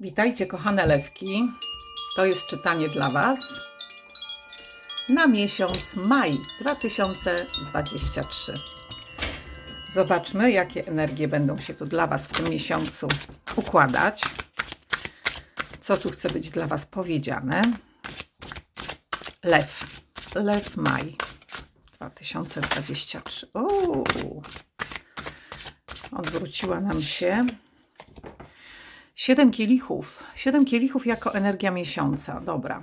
Witajcie, kochane lewki. To jest czytanie dla Was na miesiąc maj 2023. Zobaczmy, jakie energie będą się tu dla Was w tym miesiącu układać. Co tu chce być dla Was powiedziane? Lew. Lew maj 2023. Uuu. Odwróciła nam się Siedem kielichów. Siedem kielichów jako energia miesiąca. Dobra.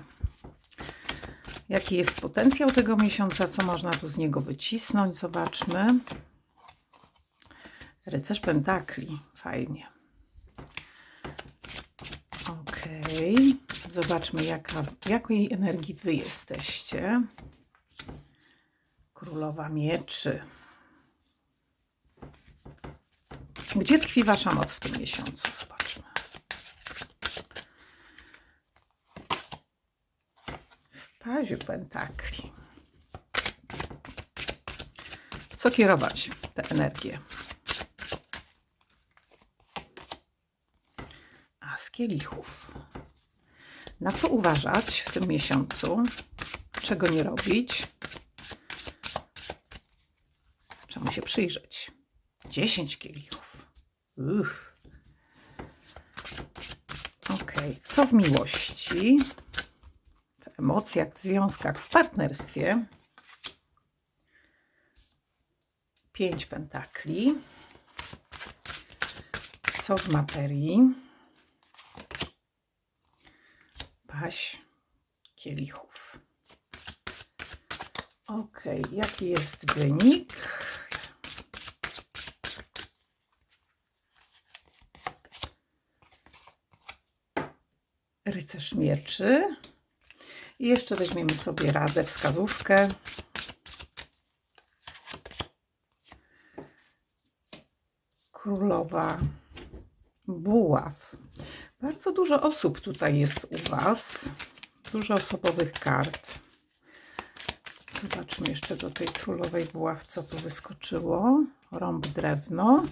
Jaki jest potencjał tego miesiąca? Co można tu z niego wycisnąć? Zobaczmy. Rycerz Pentakli. Fajnie. Ok. Zobaczmy, jaka, jakiej energii wy jesteście. Królowa Mieczy. Gdzie tkwi wasza moc w tym miesiącu? Zobaczmy. W paziu pentakli. Co kierować tę energię? A z kielichów. Na co uważać w tym miesiącu? Czego nie robić? Czemu się przyjrzeć? 10 kielichów. Uch. Ok, co w miłości, emocjach, w związkach, w partnerstwie? Pięć pentakli. Co w materii? Paź kielichów. Ok, jaki jest wynik? rycerz mieczy. I jeszcze weźmiemy sobie radę, wskazówkę. Królowa buław. Bardzo dużo osób tutaj jest u Was. Dużo osobowych kart. Zobaczmy jeszcze do tej królowej buław, co tu wyskoczyło. Rąb drewno.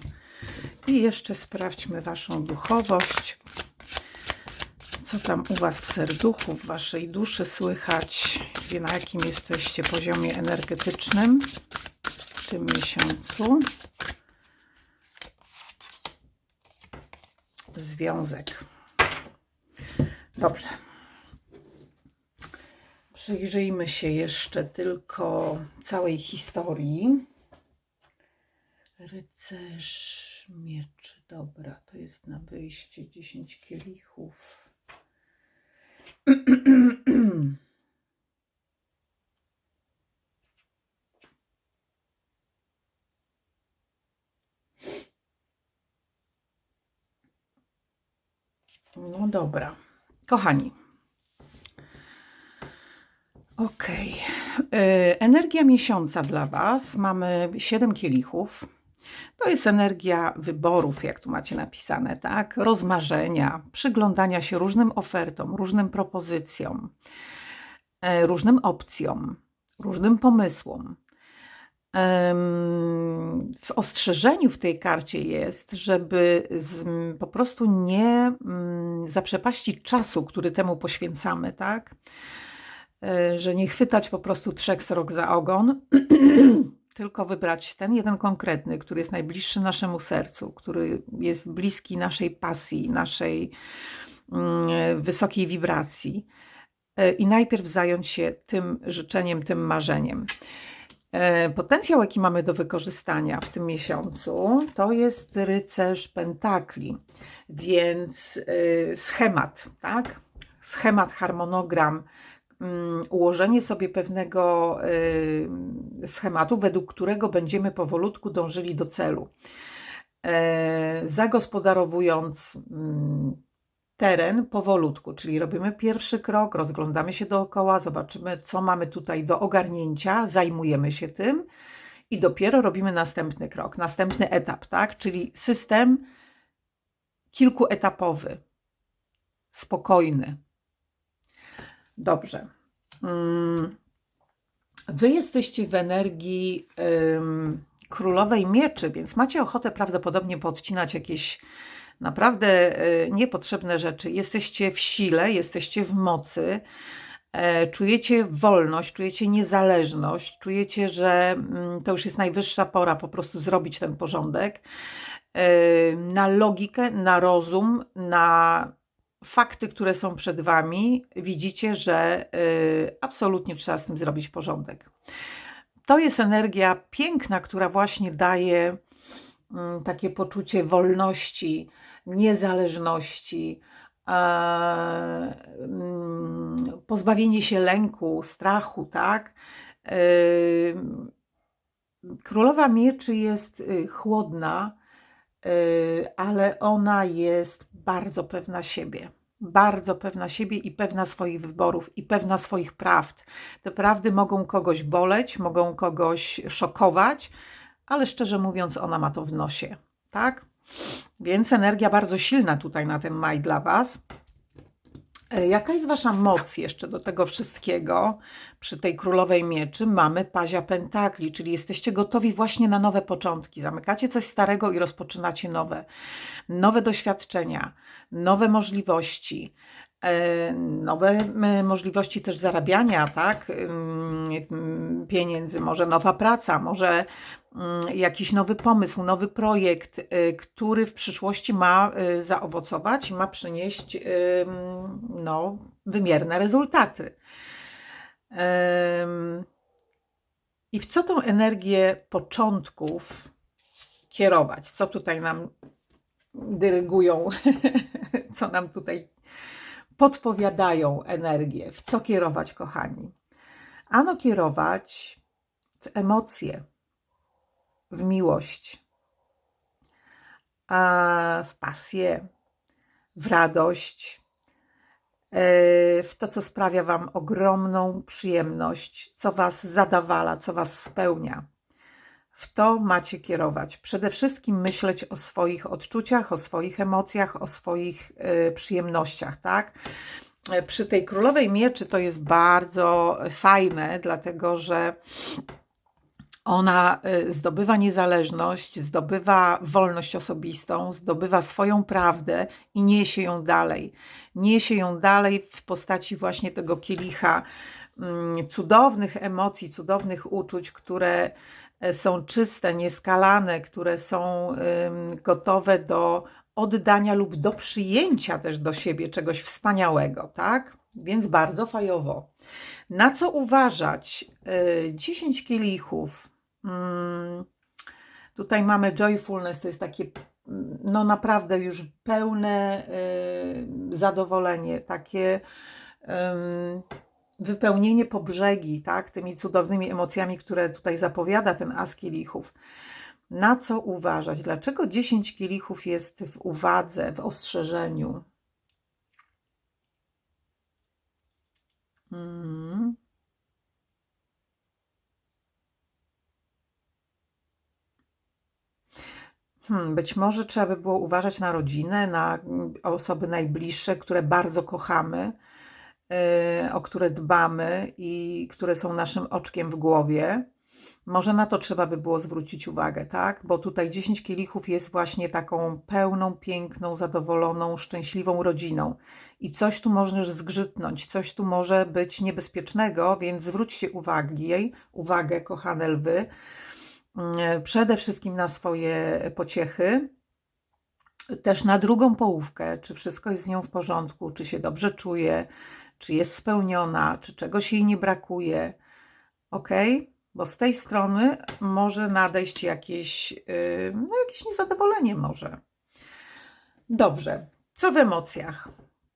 I jeszcze sprawdźmy Waszą duchowość, co tam u Was w serduchu, w Waszej duszy słychać, na jakim jesteście poziomie energetycznym w tym miesiącu. Związek. Dobrze. Przyjrzyjmy się jeszcze tylko całej historii. Rycerz mieczy. Dobra, to jest na wyjście 10 kielichów. No dobra. Kochani. Ok. Energia miesiąca dla Was. Mamy 7 kielichów. To jest energia wyborów, jak tu macie napisane, tak? Rozmarzenia, przyglądania się różnym ofertom, różnym propozycjom, e, różnym opcjom, różnym pomysłom. W ostrzeżeniu w tej karcie jest, żeby po prostu nie mm, zaprzepaścić czasu, który temu poświęcamy, tak? E, Że nie chwytać po prostu trzech srok za ogon, tylko wybrać ten jeden konkretny, który jest najbliższy naszemu sercu, który jest bliski naszej pasji, naszej mm, wysokiej wibracji. E, I najpierw zająć się tym życzeniem, tym marzeniem. E, Potencjał, jaki mamy do wykorzystania w tym miesiącu, to jest rycerz pentakli, więc y, schemat, tak? Schemat, harmonogram, ułożenie sobie pewnego y, schematu, według którego będziemy powolutku dążyli do celu. E, Zagospodarowując mm, teren powolutku, czyli robimy pierwszy krok, rozglądamy się dookoła, zobaczymy, co mamy tutaj do ogarnięcia, zajmujemy się tym i dopiero robimy następny krok, następny etap, tak? Czyli system kilkuetapowy, spokojny. Dobrze. Mm, Wy jesteście w energii ym, królowej mieczy, więc macie ochotę prawdopodobnie podcinać jakieś naprawdę e, niepotrzebne rzeczy. Jesteście w sile, jesteście w mocy, e, czujecie wolność, czujecie niezależność, czujecie, że mm, to już jest najwyższa pora po prostu zrobić ten porządek. E, na logikę, na rozum, na fakty, które są przed Wami, widzicie, że absolutnie trzeba z tym zrobić porządek. To jest energia piękna, która właśnie daje mm, takie poczucie wolności, niezależności, mm, pozbawienie się lęku, strachu, tak? E, królowa mieczy jest y, chłodna, y, ale ona jest bardzo pewna siebie bardzo pewna siebie i pewna swoich wyborów i pewna swoich prawd. Te prawdy mogą kogoś boleć, mogą kogoś szokować, ale szczerze mówiąc, ona ma to w nosie, tak? Więc energia bardzo silna tutaj na ten maj dla Was. E, jaka jest Wasza moc jeszcze do tego wszystkiego? Przy tej królowej mieczy mamy pazia pentakli, czyli jesteście gotowi właśnie na nowe początki. Zamykacie coś starego i rozpoczynacie nowe. Nowe doświadczenia, nowe możliwości, e, nowe możliwości też zarabiania, tak? Pieniędzy, może nowa praca, może jakiś nowy pomysł, nowy projekt, y, który w przyszłości ma y, zaowocować, ma przynieść no, wymierne rezultaty. I w co tą energię początków kierować? Co tutaj nam dyrygują, co nam tutaj podpowiadają energię? W co kierować, kochani? Ano kierować w emocje, w miłość, w pasję, w radość, e, w to, co sprawia Wam ogromną przyjemność, co Was zadawala, co Was spełnia. W to macie kierować. Przede wszystkim myśleć o swoich odczuciach, o swoich emocjach, o swoich y, przyjemnościach, tak? E, przy tej królowej mieczy to jest bardzo fajne, dlatego że ona y, zdobywa niezależność, zdobywa wolność osobistą, zdobywa swoją prawdę i niesie ją dalej. Niesie ją dalej w postaci właśnie tego kielicha mm, cudownych emocji, cudownych uczuć, które e, są czyste, nieskalane, które są gotowe do oddania lub do przyjęcia też do siebie czegoś wspaniałego, tak? Więc bardzo fajowo. Na co uważać? 10 e, kielichów tutaj mamy joyfulness, to jest takie mm, no naprawdę już pełne y, zadowolenie, takie wypełnienie po brzegi, tak, tymi cudownymi emocjami, które tutaj zapowiada ten as kielichów. Na co uważać? Dlaczego 10 kielichów jest w uwadze, w ostrzeżeniu? Hmm. Hmm, być może trzeba by było uważać na rodzinę, na mm, osoby najbliższe, które bardzo kochamy, yy, o które dbamy i które są naszym oczkiem w głowie. Może na to trzeba by było zwrócić uwagę, tak? Bo tutaj 10 kielichów jest właśnie taką pełną, piękną, zadowoloną, szczęśliwą rodziną. I coś tu może zgrzytnąć, coś tu może być niebezpiecznego, więc zwróćcie uwagi, uwagę, kochane lwy, przede wszystkim na swoje pociechy, też na drugą połówkę, czy wszystko jest z nią w porządku, czy się dobrze czuje, czy jest spełniona, czy czegoś jej nie brakuje. Ok? Bo z tej strony może nadejść jakieś, no jakieś niezadowolenie może. Dobrze. Co w emocjach?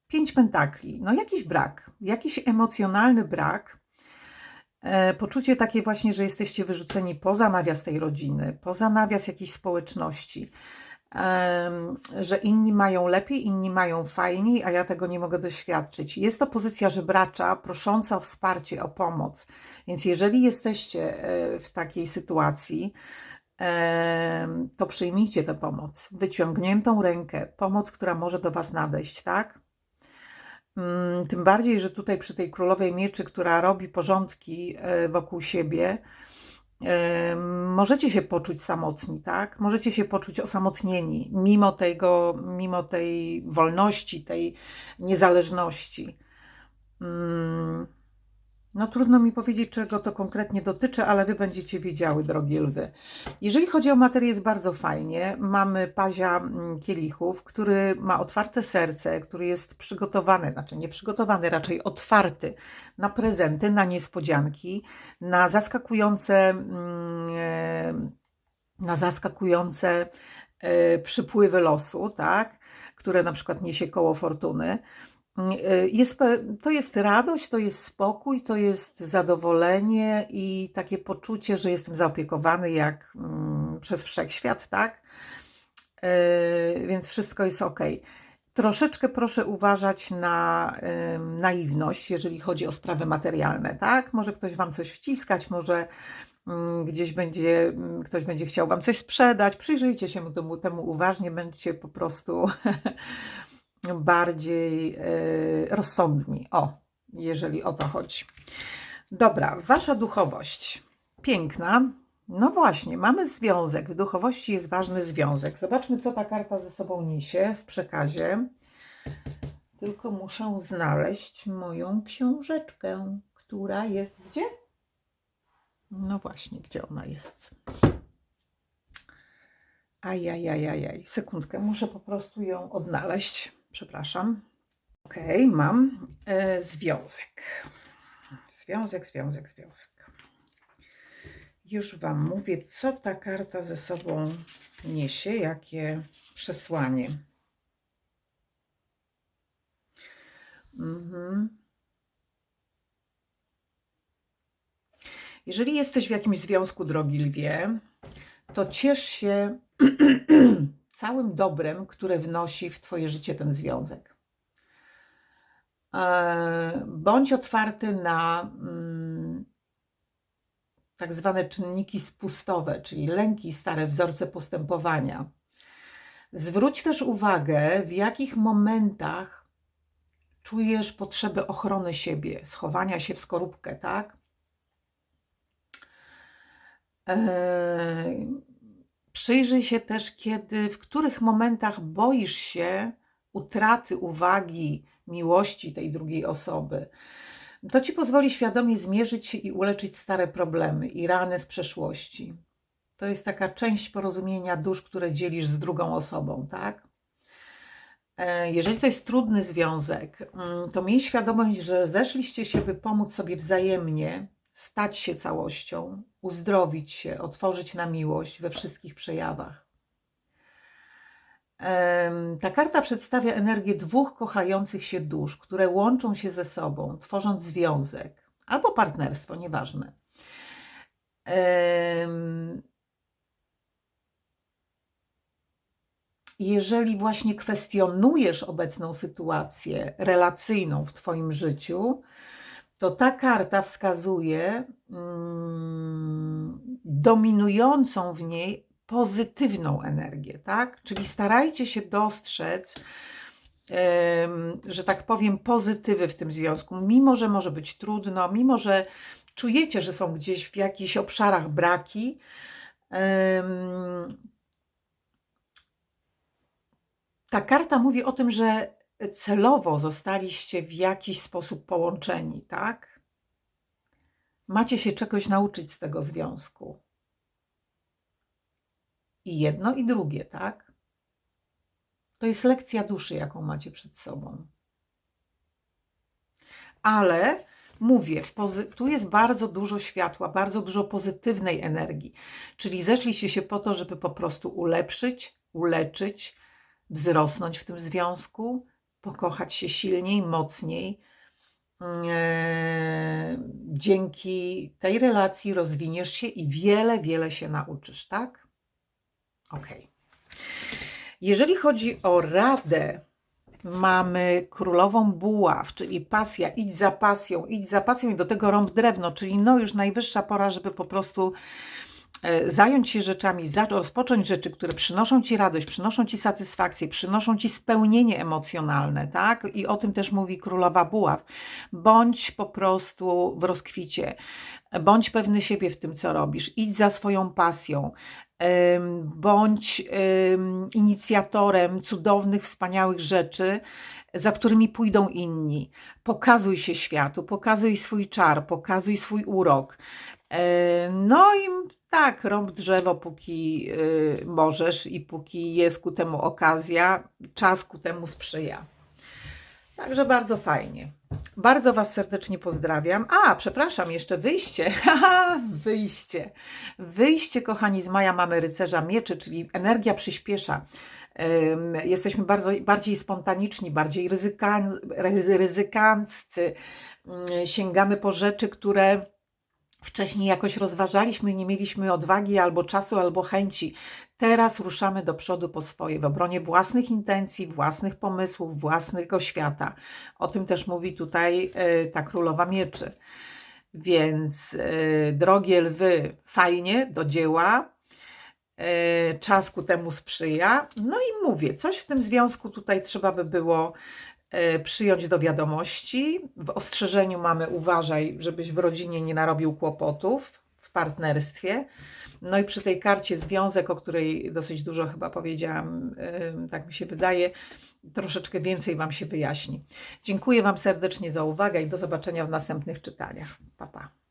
Pięć pentakli. No jakiś brak, jakiś emocjonalny brak, E, poczucie takie właśnie, że jesteście wyrzuceni poza nawias tej rodziny, poza nawias jakiejś społeczności, że inni mają lepiej, inni mają fajniej, a ja tego nie mogę doświadczyć. Jest to pozycja żebracza, prosząca o wsparcie, o pomoc. Więc jeżeli jesteście e, w takiej sytuacji, to przyjmijcie tę pomoc, wyciągniętą rękę, pomoc, która może do Was nadejść, tak? Mm, tym bardziej, że tutaj przy tej królowej mieczy, która robi porządki e, wokół siebie, Em, Możecie się poczuć samotni, tak? Możecie się poczuć osamotnieni, mimo tego, mimo tej wolności, tej niezależności. No trudno mi powiedzieć, czego to konkretnie dotyczy, ale wy będziecie wiedziały, drogie lwy. Jeżeli chodzi o materię, jest bardzo fajnie. Mamy pazia mm, kielichów, który ma otwarte serce, który jest przygotowany, znaczy nie przygotowany, raczej otwarty na prezenty, na niespodzianki, na zaskakujące, mm, e, na zaskakujące e, przypływy losu, tak? które na przykład niesie koło fortuny. Jest, to jest radość, to jest spokój, to jest zadowolenie i takie poczucie, że jestem zaopiekowany jak mm, przez wszechświat, tak? Y, Więc wszystko jest ok. Troszeczkę proszę uważać na ym, naiwność, jeżeli chodzi o sprawy materialne, tak? Może ktoś Wam coś wciskać, może mm, gdzieś będzie, mm, ktoś będzie chciał Wam coś sprzedać. Przyjrzyjcie się temu, temu uważnie, będziecie po prostu bardziej y, rozsądni. O, jeżeli o to chodzi. Dobra, wasza duchowość. Piękna. No właśnie, mamy związek. W duchowości jest ważny związek. Zobaczmy, co ta karta ze sobą niesie w przekazie. Tylko muszę znaleźć moją książeczkę, która jest gdzie? No właśnie, gdzie ona jest? Ajajajajaj, sekundkę, muszę po prostu ją odnaleźć. Przepraszam. Ok, mam e, związek. Związek, związek, związek. Już Wam mówię, co ta karta ze sobą niesie, jakie przesłanie. Mhm. Jeżeli jesteś w jakimś związku, drogi lwie, to ciesz się całym dobrem, które wnosi w Twoje życie ten związek. E, Bądź otwarty na mm, tak zwane czynniki spustowe, czyli lęki, stare wzorce postępowania. Zwróć też uwagę, w jakich momentach czujesz potrzebę ochrony siebie, schowania się w skorupkę, tak? Eee, Przyjrzyj się też, kiedy, w których momentach boisz się utraty uwagi, miłości tej drugiej osoby. To ci pozwoli świadomie zmierzyć się i uleczyć stare problemy i rany z przeszłości. To jest taka część porozumienia dusz, które dzielisz z drugą osobą, tak? E, Jeżeli to jest trudny związek, mm, to miej świadomość, że zeszliście się, by pomóc sobie wzajemnie, stać się całością, uzdrowić się, otworzyć na miłość we wszystkich przejawach. Ta karta przedstawia energię dwóch kochających się dusz, które łączą się ze sobą, tworząc związek albo partnerstwo, nieważne. Jeżeli właśnie kwestionujesz obecną sytuację relacyjną w Twoim życiu, to ta karta wskazuje mm, dominującą w niej pozytywną energię, tak? Czyli starajcie się dostrzec, że tak powiem, pozytywy w tym związku, mimo że może być trudno, mimo że czujecie, że są gdzieś w jakichś obszarach braki. Ta karta mówi o tym, że celowo zostaliście w jakiś sposób połączeni, tak? Macie się czegoś nauczyć z tego związku. I jedno, i drugie, tak? To jest lekcja duszy, jaką macie przed sobą. Ale mówię, tu jest bardzo dużo światła, bardzo dużo pozytywnej energii. Czyli zeszliście się po to, żeby po prostu ulepszyć, uleczyć, wzrosnąć w tym związku, pokochać się silniej, mocniej. Eee, Dzięki tej relacji rozwiniesz się i wiele, wiele się nauczysz, tak? Ok. Jeżeli chodzi o radę, mamy królową buław, czyli pasja, idź za pasją, idź za pasją i do tego rąb drewno, czyli no już najwyższa pora, żeby po prostu e, zająć się rzeczami, za- rozpocząć rzeczy, które przynoszą Ci radość, przynoszą Ci satysfakcję, przynoszą Ci spełnienie emocjonalne, tak? I o tym też mówi Królowa Buław. Bądź po prostu w rozkwicie, bądź pewny siebie w tym, co robisz, idź za swoją pasją, bądź em, inicjatorem cudownych, wspaniałych rzeczy, za którymi pójdą inni. Pokazuj się światu, pokazuj swój czar, pokazuj swój urok. E, No i tak, rąb drzewo, póki y, możesz i póki jest ku temu okazja, czas ku temu sprzyja. Także bardzo fajnie. Bardzo Was serdecznie pozdrawiam. A, przepraszam, jeszcze wyjście. Wyjście. Wyjście, kochani, z Maja mamy rycerza mieczy, czyli energia przyspiesza. Jesteśmy bardzo, bardziej spontaniczni, bardziej ryzykan, ryzy- ryzykanccy. Sięgamy po rzeczy, które wcześniej jakoś rozważaliśmy, nie mieliśmy odwagi albo czasu, albo chęci. Teraz ruszamy do przodu po swoje, w obronie własnych intencji, własnych pomysłów, własnego świata. O tym też mówi tutaj e, ta królowa mieczy. Więc e, drogie lwy, fajnie, do dzieła. E, Czas ku temu sprzyja. No i mówię, coś w tym związku tutaj trzeba by było przyjąć do wiadomości. W ostrzeżeniu mamy uważaj, żebyś w rodzinie nie narobił kłopotów w partnerstwie. No i przy tej karcie związek, o której dosyć dużo chyba powiedziałam, tak mi się wydaje, troszeczkę więcej Wam się wyjaśni. Dziękuję Wam serdecznie za uwagę i do zobaczenia w następnych czytaniach. Pa, pa.